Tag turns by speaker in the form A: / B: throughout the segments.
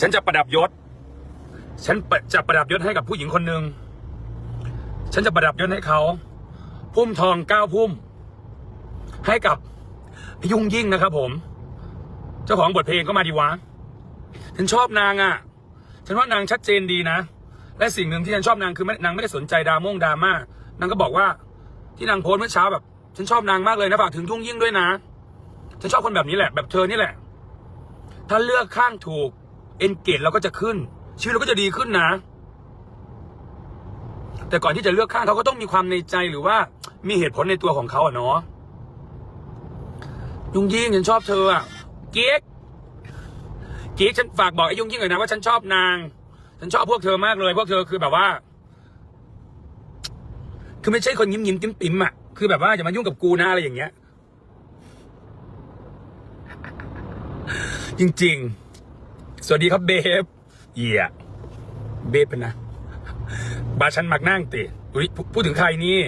A: ฉันจะประดับยศ ฉันจะประดับยศให้กับผู้หญิงคนหนึ่ง ฉันจะประดับยศให้เขา พุ่มทองเก้าพุ่ม ให้กับพยุงยิ่งนะครับ ผม เจ้าของบทเพลงก็มาดีวะ ฉันชอบนางอะ ฉันว่านางชัดเจนดีนะ และสิ่งหนึ่งที่ฉันชอบนางคือไม่นางไม่ได้สนใจดราม่งดราม่านางก็บอกว่า ที่นางโพสเมื่อเช้าแบบ ฉันชอบนางมากเลยนะฝากถึงยุ่งยิ่งด้วยนะ ฉันชอบคนแบบนี้แหละ แบบเธอนี่แหละ ถ้าเลือกข้างถูก เอนเกจเราก็จะขึ้น ชีวิตเราก็จะดีขึ้นนะ แต่ก่อนที่จะเลือกข้างเขาก็ต้องมีความในใจหรือว่ามีเหตุผลในตัวของเขาอะเนาะยุ่งยิ่งฉันชอบเธออะเก๊กเก๊กฉันฝากบอกไอ้ยุ่งยิ่งเลยนะว่าฉันชอบนาง ฉันชอบพวกเธอมากเลย พวกเธอคือแบบว่า คือไม่ใช่คนยิ้มยิ้มติ้มติ้มอะคือแบบว่าอย่ามายุ่งกับกูนะอะไรอย่างเงี้ย จริง ๆ สวัสดีครับเบฟเหี้ยเบฟเป็นนะบาฉันมักนั่งติอุ๊ยพูพูดถึงใครนี่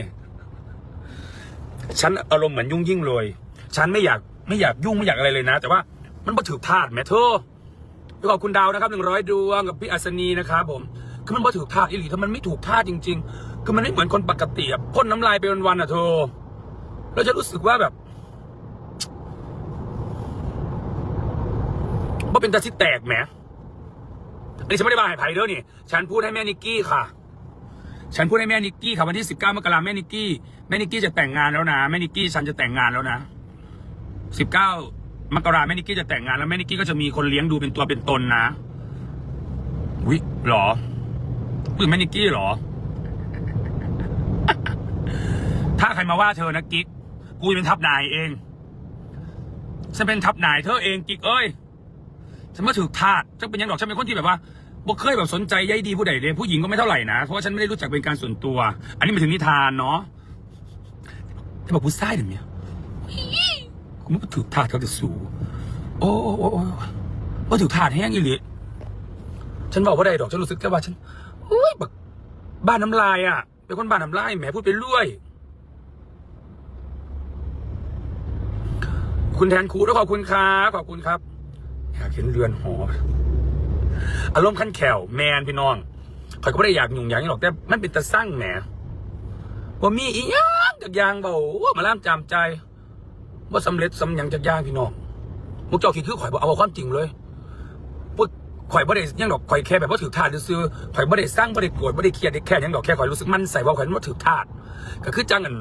A: ฉันอารมณ์เหมือนยุ่งยิ่งเลยฉันไม่อยากไม่อยากยุ่งไม่อยากอะไรเลยนะ แต่ว่ามันบ่ถือทาดแหม่เธอขอบคุณดาวนะครับหนึ่งร้อยดวงกับพี่อัศนีนะครับผมคือมันบ่ถือทาดอีหลีถ้ามันไม่ถูกทาดจริง ๆ คือมันไม่เหมือนคนปกติอะพ่นน้ำลายไปวันๆอะเธอแล้วจะรู้สึกว่าแบบ ว่าเป็นตาที่แตกแหมอันนี้ฉันไม่ได้บาให้ไผ่เด้อนี่ ฉันพูดให้แม่นิกกี้ค่ะ ฉันพูดให้แม่นิกกี้ค่ะวันที่สิบเก้ามกราแม่นิกกี้แม่นิกกี้จะแต่งงานแล้วนะแม่นิกกี้ฉันจะแต่งงานแล้วนะสิบเก้ามกราแม่นิกกี้จะแต่งงานแล้วแม่นิกกี้ก็จะมีคนเลี้ยงดูเป็นตัวเป็นตนนะวิหรอพูดถึงแม่นิกกี้หรอ ถ้าใครมาว่าเธอนะกิ๊กกูจะเป็นทับนายเองฉันเป็นทับนายเธอเองกิ๊กเอ้ย ฉันมาถือทาสฉันเป็นยังดอกฉันเป็นคนที่แบบว่าบ่เคยแบบสนใจใยดีผู้ใดเลยผู้หญิงก็ไม่เท่าไหร่นะเพราะว่าฉันไม่ได้รู้จักเป็นการส่วนตัว อันนี้หมายถึงนิทานเนาะแต่บอกผู้ชายเดี๋ยวนี้กูไม่ถือทาสเขาจะสูโอ้โอ้โอ้โอ้ว่าถือทาสแห้งอีหลีฉันบอกว่าใดดอกฉันรู้สึกแค่ว่าฉันอุ้ยแบบบ้านน้ำลายอะเป็นคนบ้านน้ำลายแหมพูดไปเรื่อยคุณแทนครูด้วยขอบคุณครับขอบคุณครับ อยากเห็นเรือนหอ อารมณ์ขั้นแขวแมนพี่น้องข่อยก็ไม่ได้อยากหยุ่งอย่างนี้หรอกแต่มันเป็นตะสั่งแหมว่ามีอีหยังจากยางเบาว่ามาล่ามจามใจว่าสำเร็จสำยังจากยางพี่น้องมุกเจ้าคิดคือข่อยบอกเอาความจริงเลยพูดข่อยบ่ได้ยังดอกข่อยแค่แบบว่าถือทาสซื้อข่อยบ่ได้สร้างบ่ได้โกรธบ่ได้เครียดได้แค่ยังดอกแค่ข่อยรู้สึกมั่นใส่ว่าข่อยว่าถือทาสก็คือจังอัน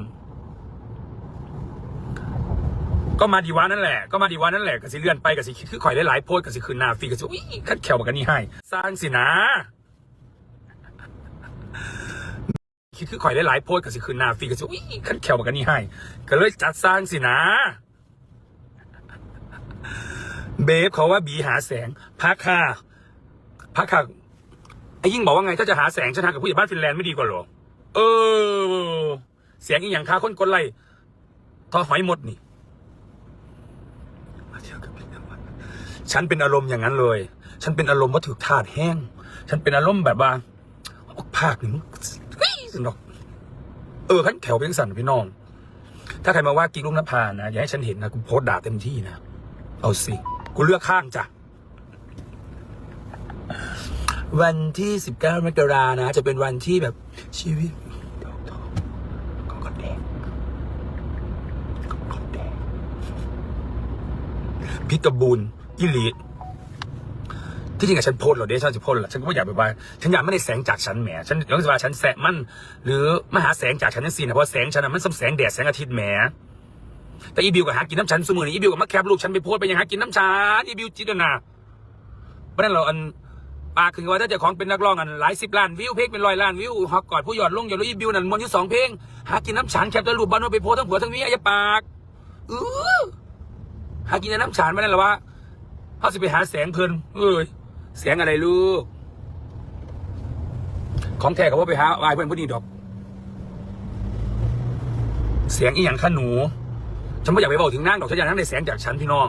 A: ก็มาดีวานั่นแหละก็มาดีวานั่นแหละก็สิเลื่อนไปก็สิคิดคือข่อยได้หลายโพสต์ก็สิคืนหน้าฟรีก็สิอุ้ยคัดแขวบกกันนี่ให้สร้างสินะคิดคือข่อยได้หลายโพสต์ก็สิคืนหน้าฟรีก็สิอุ้ยคัดแขวบกกันนี่ให้ก็เลยจัดสร้างสินะเบฟเขาว่าบีหาแสงพักค่ะพักค่ะไอ้ยิ่งบอกว่าไงถ้าจะหาแสงฉันทางกับผู้ใหญ่บ้านฟินแลนด์ไม่ดีกว่าหรอเออ เสียงอีหยังค้าคนกดไล่ทอหอยหมดนี่ มาเที่ยวกับพี่นวัด ฉันเป็นอารมณ์อย่างนั้นเลย ฉันเป็นอารมณ์ว่าถูกทาดแห้ง ฉันเป็นอารมณ์แบบว่าภาคหนึ่งเฮ้ยสนอกเออขันแถวเป็นสันพี่น้อง ถ้าใครมาว่ากิ๊กลุงนภานะอย่าให้ฉันเห็นนะกูโพสด่าเต็มที่นะเอาสิกูเลือกข้างจ้ะวันที่สิบเก้ามกรานะ จะเป็นวันที่แบบชีวิตดอกทองก็ก็แดงก็ก็แดงพิกบูล อิลีที่จริงอะฉันโพสเหรอเดชฉันจะโพสต์เหรอฉันก็ไม่อยากแบบว่าฉันอยากไม่ได้แสงจากฉันแหมฉันรู้สึกว่าฉันแสงมัน หรือมหาแสงจากฉันนั่นสินะเพราะแสงฉันอะมันซ้ำแสงแดดแสงอาทิตย์แหมแต่อีบิวก็หากินน้ำฉันสมือนี่อีบิวก็มาแคบลูกฉันไปโพสไปยังหากินน้ำฉันอีบิวจิตนาเพราะนั้นเราอันปากถึงว่าถ้าเจ้าของเป็นนักร้องอันหลายสิบล้านวิวเพลงเป็นร้อยล้านวิวฮอกกอดผู้หยอดลงอย่ารู้อีบิวนั่นมวนอยู่สองเพลงหากินน้ำฉันแคปตัวรูปบ้านว่าไปโพสทั้งผัวทั้งเมียอย่าปากเออหากินน้ำฉานมาได้หรอวะ เขาสิไปหาแสงเพลินเอ้ยแสงอะไรลูก ของแท้ก็ว่าไปหาวายเพื่อนผู้นี้ดอก เสียงอีหยังข้าหนู ฉันไม่อยากไปบอกถึงนางดอกฉันอยากนั่งในแสงจากฉันพี่น้อง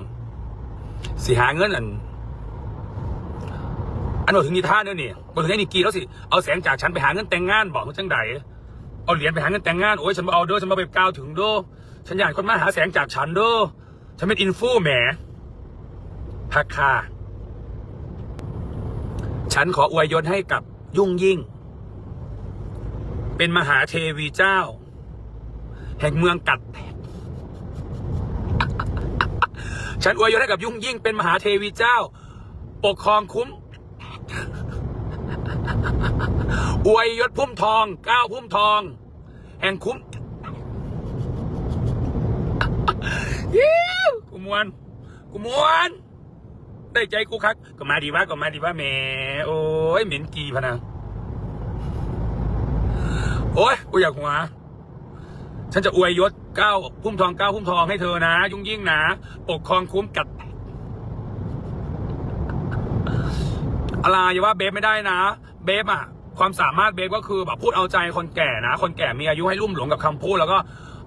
A: สิหาเงินอันอันบอกถึงนิท่านเนี่ยนี่บอกถึงไอ้นิกกี้แล้วสิ เอาแสงจากฉันไปหาเงินแต่งงานบอกมันจังใดเอาเหรียญไปหาเงินแต่งงานโอ้ยฉันมาเอาเด้อฉันมาไปกล่าวถึงเด้อฉันอยากคนมาหาแสงจากฉันเด้อฉันเป็นอินฟูแหม พักค่าฉันขออวยยศให้กับยุ่งยิ่ง เป็นมหาเทวีเจ้า แห่งเมืองกัด ฉันอวยยศให้กับยุ่งยิ่ง เป็นมหาเทวีเจ้า ปกครองคุ้ม อวยยศพุ่มทองเก้าพุ่มทอง แห่งคุ้มยิ้กูมวนกูมวน ได้ใจกูคักก็มาดีว่าก็มาดีว่าแหม่โอ้ยเหม็นกีพะนะโอ้ยกูอยากหัวฉันจะอวยยศเก้าพุ่มทองเก้าพุ่มทองให้เธอนะ ยุ่งยิ่งนะปกครองคุ้มกัดอะไรอย่าว่าเบฟไม่ได้นะ เบฟอะความสามารถเบฟก็คือแบบพูดเอาใจคนแก่นะ คนแก่มีอายุให้ลุ่มหลงกับคำพูดแล้วก็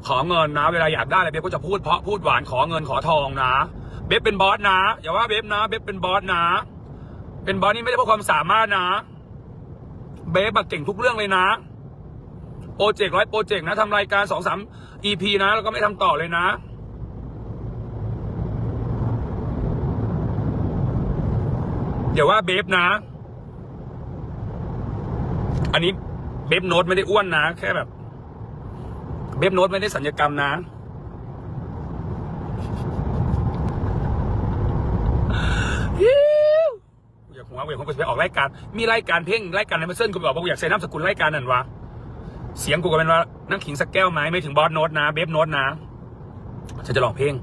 A: ขอเงินนะ เวลาอยากได้อะไรเบฟก็จะพูดเพราะพูดหวานขอเงินขอทองนะ เบฟเป็นบอสนะอย่าว่าเบฟนะเบฟเป็นบอสนะ เป็นบอสนี่ไม่ได้เพราะความสามารถนะ เบฟอะเก่งทุกเรื่องเลยนะโปรเจกต์ร้อยโปรเจกต์นะทำรายการสองสาม EP นะ แล้วก็ไม่ทำต่อเลยนะ อย่าว่าเบฟนะ อันนี้เบฟโน้ตไม่ได้อ้วนนะ แค่แบบ เบฟโน้ตไม่ได้สัญญกรรมนะ ฮิ้วอยากหัว เวยผมก็จะไปออกรายการ มีรายการเพลงรายการในมาเส้นกูบอกว่ากูอยากใส่น้ำสกุลรายการนั่นวะเสียงกูก็เป็นว่าน้ำขิงสักแก้วไหมไม่ถึงบอสโน้ตนะเบฟโน้ตนะฉันจะร้องเพลง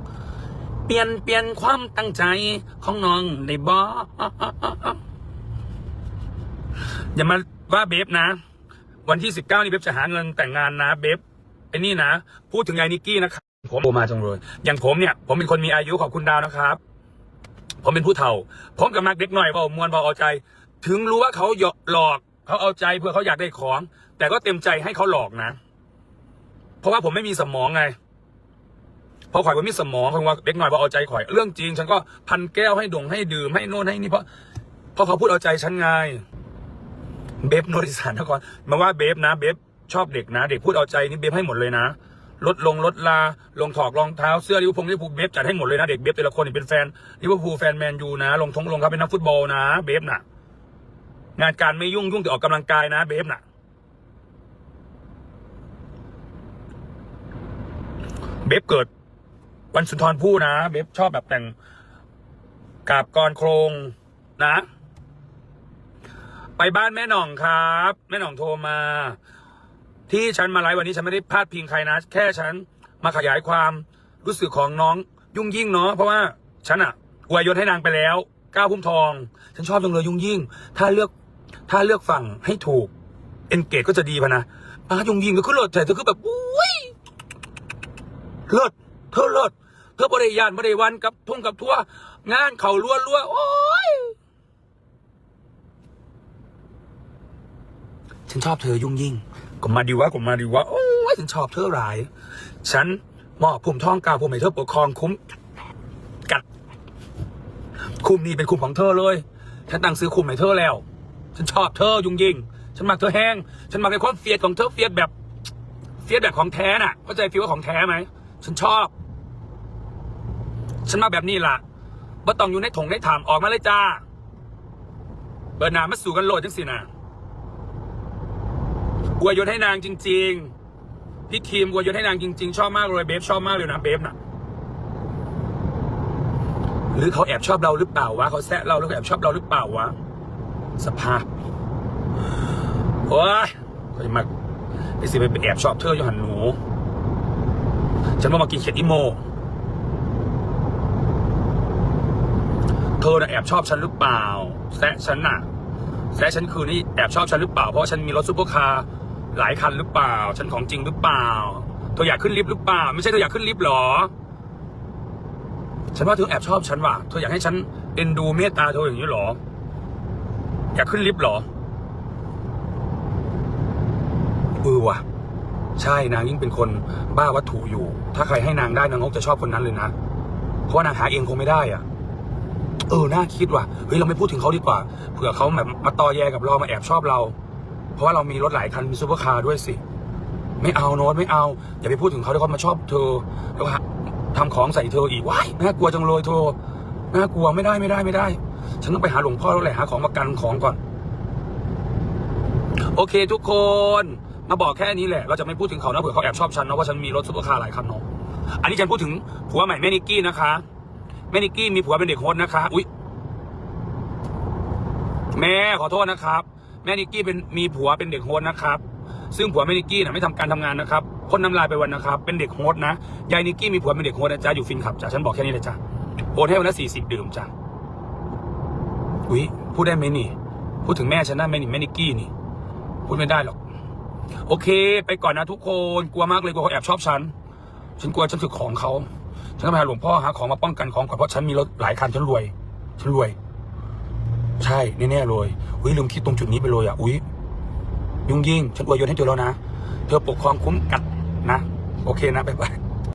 A: เปลี่ยนเปลี่ยนความตั้งใจของน้องในบอสอย่ามาว่าเบฟนะ วันที่สิบเก้านี่เบฟจะหาเงินแต่งงานนะเบฟไอ้นี่นะ พูดถึงยายนิกกี้นะครับผมโทรมาจังเลยอย่างผมเนี่ย ผมเป็นคนมีอายุขอบคุณดาวนะครับ ผมเป็นผู้เฒ่า ผมกับมักเด็กหน่อยเบามวนเบาเอาใจ ถึงรู้ว่าเขาหลอกเขาเอาใจเพื่อเขาอยากได้ของ แต่ก็เต็มใจให้เขาหลอกนะ เพราะว่าผมไม่มีสมองไงพราะข่อยผมมีสมองข่อยว่าเด็กหน่อยบอกเอาใจข่อยเรื่องจริง ฉันก็พันแก้วให้ดงให้ดื่มให้โน่นให้นี่เพราะเพราะเขาพูดเอาใจฉันไงเบฟโนติสานนครมาว่าเบฟนะเบฟชอบเด็กนะ เด็กพูดเอาใจนี่เบฟให้หมดเลยนะ ลดลงลดลา ลงถอกรองเท้าเสื้อลิเวอร์พูลลิเวอร์พูลเบฟจัดให้หมดเลยนะเด็กเบฟแต่ละคนเป็นแฟนลิเวอร์พูลแฟนแมนยูนะ ลงทงลงครับเป็นนักฟุตบอลนะ เบฟน่ะ งานการไม่ยุ่งยุ่งแต่ออกกำลังกายนะ เบฟน่ะ เบฟเกิด วันสุนทรภู่นะ เบฟชอบแบบแต่งกาบกรโครงนะ ไปบ้านแม่หน่องครับ แม่หน่องโทรมา ที่ฉันมาไลฟ์วันนี้ฉันไม่ได้พาดพิงใครนะ แค่ฉันมาขยายความรู้สึกของน้องยุ่งยิ่งเนาะเพราะว่าฉันอะอวยยศให้นางไปแล้วก้าวพุ่มทอง ฉันชอบจังเลยยุ่งยิ่ง ถ้าเลือกถ้าเลือกฝั่งให้ถูก เอนเกจก็จะดีพะนะป้ายุ่งยิ่งก็คือเลิศแต่เธอคือแบบอุ้ยเลิศเธอเลิศเธอบริยานบริวันกับทุ่งกับทั่ว งานเขารัวรัวโอ้ยฉันชอบเธอยุ่งยิ่ง ก็มาดีว่าก็มาดีว่าโอ้ยฉันชอบเธอหลาย ฉันมอบภูมิท้องกาวภูมิให้เธอปกครองคุ้มกัด คุมนี้เป็นคุมของเธอเลย ฉันตั้งซื้อคุมให้เธอแล้ว ฉันชอบเธอยุ่งยิ่งฉันมักเธอแห้ง ฉันมักในความเฟียดของเธอเฟียดแบบเฟียดแบบของแท้น่ะเข้าใจฟีลว่าของแท้ไหมฉันชอบ ฉันมาแบบนี้ล่ะว่าต้องอยู่ในถงในถามออกมาเลยจ้า เบิร์นามาสู่กันโหลดจังสินะ อวยยศให้นางจริง ๆ พี่ทีมอวยยศให้นางจริง ๆ ชอบมากเลยเบฟชอบมากเลยนะเบฟน่ะหรือเขาแอบชอบเราหรือเปล่าวะเขาแซะเราแล้วแอบชอบเราหรือเปล่าวะสภาพโอ้ยเขาจะมาไอ้สิไปแอบชอบเธออยู่หันหนูฉันว่ามากินเขียดอิโมเธอน่ะแอบชอบฉันหรือเปล่าแซะฉันน่ะแซะฉันคือนี่แอบชอบฉันหรือเปล่าเพราะฉันมีรถซุปเปอร์คาร์ หลายคันหรือเปล่า ฉันของจริงหรือเปล่า เธออยากขึ้นลิฟต์หรือเปล่า ไม่ใช่เธออยากขึ้นลิฟต์หรอ ฉันว่าเธอแอบชอบฉันว่ะ เธออยากให้ฉันเอ็นดูเมตตาเธออย่างนี้หรอ อยากขึ้นลิฟต์หรอเออว่ะ ใช่นางยิ่งเป็นคนบ้าวัตถุอยู่ ถ้าใครให้นางได้นางก็จะชอบคนนั้นเลยนะ เพราะว่านางหาเองคงไม่ได้อะเออ น่าคิดว่ะ เฮ้ย เราไม่พูดถึงเขาดีกว่า เผื่อเขาแบบมาตอแยกับเรา มาแอบชอบเรา เพราะว่าเรามีรถหลายคันมีซูเปอร์คาร์ด้วยสิ ไม่เอาโน้ตไม่เอา อย่าไปพูดถึงเขาที่เขามาชอบเธอแล้วทำของใส่เธออีกว้ายน่ากลัวจังเลยเธอน่ากลัวไม่ได้ไม่ได้ไม่ได้ ฉันต้องไปหาหลวงพ่อแล้วแหละหาของมากันของก่อน โอเคทุกคนมาบอกแค่นี้แหละ เราจะไม่พูดถึงเขานะเผื่อเขาแอบชอบฉันนะว่าฉันมีรถซุปเปอร์คาร์หลายคันเนาะอันนี้ฉันพูดถึงผัวใหม่แม่นิกกี้นะคะแม่นิกกี้มีผัวเป็นเด็กโฮสนะคะ อุ๊ย แม่ขอโทษนะครับ แม่นิกกี้เป็นมีผัวเป็นเด็กโฮสนะครับ ซึ่งผัวแม่นิกกี้น่ะไม่ทำการทำงานนะครับพ่นน้ำลายไปวันนะครับ เป็นเด็กโฮสนะยายนิกกี้มีผัวเป็นเด็กโฮสนะจ๊ะอยู่ฟินขับจ้ะฉันบอกแค่นี้เลยจ้ะโอนให้วันละสี่สิบดื่มจ้ะอุ๊ยพูดได้ไหมนี่ พูดถึงแม่ฉันได้ไหมนี่แม่นิกกี้นี่ พูดไม่ได้หรอกโอเค ไปก่อนนะทุกคนกลัวมากเลยกลัวเขาแอบชอบฉันฉันกลัวฉันถือของเขาฉันต้องไปหาหลวงพ่อหาของมาป้องกันของก่อนเพราะฉันมีรถหลายคันฉันรวยฉันรวย ใช่แน่ๆเลยอุ้ยลืมคิดตรงจุดนี้ไปเลยอะอุ้ยยุ่งยิ่งฉันอวยยศให้เธอแล้วนะ เธอปกครองคุ้มกัดนะ โอเคนะบ๊ายบาย